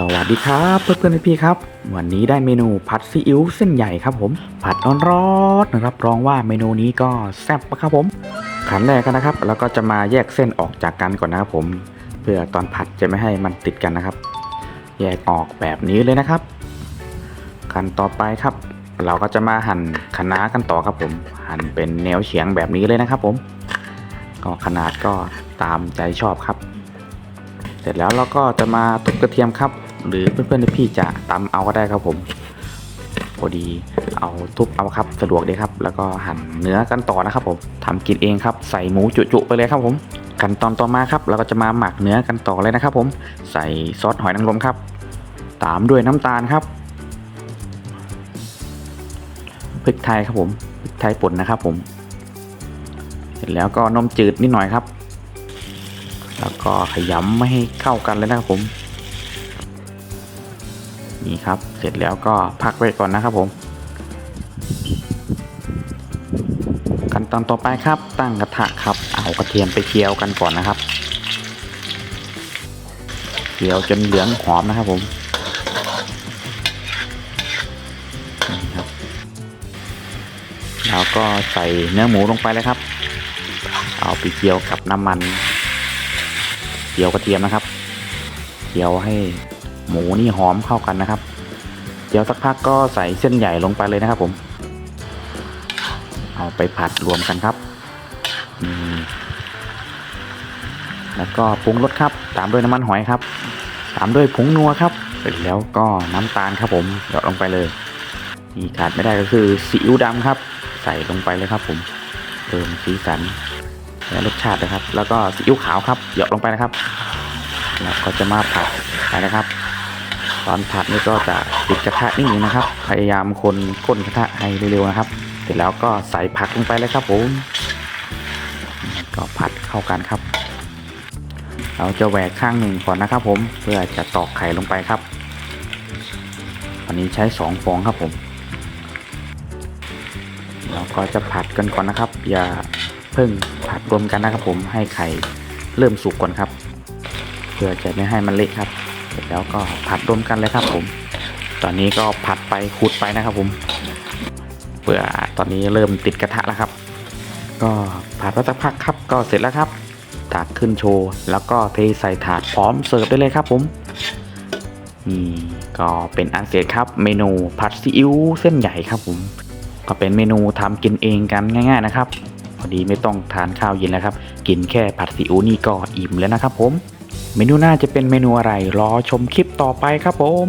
สวัสดีครับเพื่อนๆพี่ครับ วันนี้ได้เมนูผัดซีอิ๊วเส้นใหญ่ครับผม ผัดร้อนๆรับรองว่าเมนูนี้ก็แซ่บครับผมขั้นแรกกันนะครับ แล้วก็จะมาแยกเส้นออกจากกันก่อนนะครับผม เพื่อตอนผัดจะไม่ให้มันติดกันนะครับ แยกออกแบบนี้เลยนะครับขั้นต่อไปครับ เราก็จะมาหั่นคะน้ากันต่อครับผม หั่นเป็นแนวเฉียงแบบนี้เลยนะครับผม ก็ขนาดก็ตามใจชอบครับ เสร็จแล้วเราก็จะมาทุบกระเทียมครับ หรือเพื่อนๆพี่จะตำเอาก็ได้ครับผมพอดีเอาทุบเอาครับสะดวกดีครับ แล้วก็หั่นเนื้อกันต่อนะครับผมทำกินเองครับใส่หมูจุๆไปเลยครับผมขั้นตอนต่อมาครับเราก็จะมาหมักเนื้อกันต่อเลยนะครับ ผมใส่ซอสหอยนางรมครับ ตามด้วยน้ำตาลครับพริกไทยครับผมพริกไทยป่นนะครับ ผม เสร็จแล้วก็นมจืดนิดหน่อยครับ แล้วก็ขยำไม่ให้เข้ากันเลยนะครับผม นี่ครับ เสร็จแล้วก็พักไว้ก่อนนะครับผม ขั้นตอนต่อไปครับ ตั้งกระทะครับ เอากระเทียมไปเคี่ยวกันก่อนนะครับเคี่ยวจนเหลืองหอมนะครับผมแล้วก็ใส่เนื้อหมูลงไปเลยครับ เอาไปเคี่ยวกับน้ำมันเคี่ยวกระเทียมนะครับเคี่ยวให้ หมูนี่หอมเข้ากันนะครับ เดี๋ยวสักพักก็ใส่เส้นใหญ่ลงไปเลยนะครับผม เอาไปผัดรวมกันครับแล้วก็ปรุงรสครับ ตามด้วยน้ำมันหอยครับ ตามด้วยผงนัวครับเสร็จแล้วก็น้ำตาลครับผมหยอดลงไปเลยนี่ขาดไม่ได้ก็คือซีอิ๊วดำครับ ใส่ลงไปเลยครับ ผมเติมสีสันและรสชาตินะครับ แล้วก็ซีอิ๊วขาวครับหยาะลงไปนะครับ แล้วก็จะมาผัดไปนะครับ ตอนผัดนี่ก็จะปิดกระทะนิดนึงนะครับ พยายามคนก้นกระทะให้เร็วๆนะครับ เสร็จแล้วก็ใส่ผักลงไปเลยครับผมก็ผัดเข้ากันครับ เราจะแหวกข้างหนึ่งก่อนนะครับ ผมเพื่อจะตอกไข่ลงไปครับวันนี้ใช้สองฟองครับผมเราก็จะผัดกันก่อนนะครับ อย่าเพิ่งผัดรวมกันนะครับผมให้ไข่เริ่มสุกก่อนครับ เพื่อจะไม่ให้มันเละครับ สร็จแล้วก็ผัดรวมกันเลยครับผม ตอนนี้ก็ผัดไปขูดไปนะครับผมเพื่อตอนนี้เริ่มติดกระทะแล้วครับ ก็ผัดไปสักพักครับก็เสร็จแล้วครับตักขึ้นโชว์แล้วก็เทใส่ถาดพร้อมเสิร์ฟได้เลยครับผมนี่ก็เป็นอันเสร็จครับ เมนูผัดซีอิ๊วเส้นใหญ่ครับผม ก็เป็นเมนูทำกินเองกันง่าย ๆนะครับ พอดีไม่ต้องทานข้าวเย็นแล้วครับ กินแค่ผัดซีอิ๊วนี่ก็อิ่มแล้วนะครับผม เมนูหน้าจะเป็นเมนูอะไรรอชมคลิปต่อไปครับผม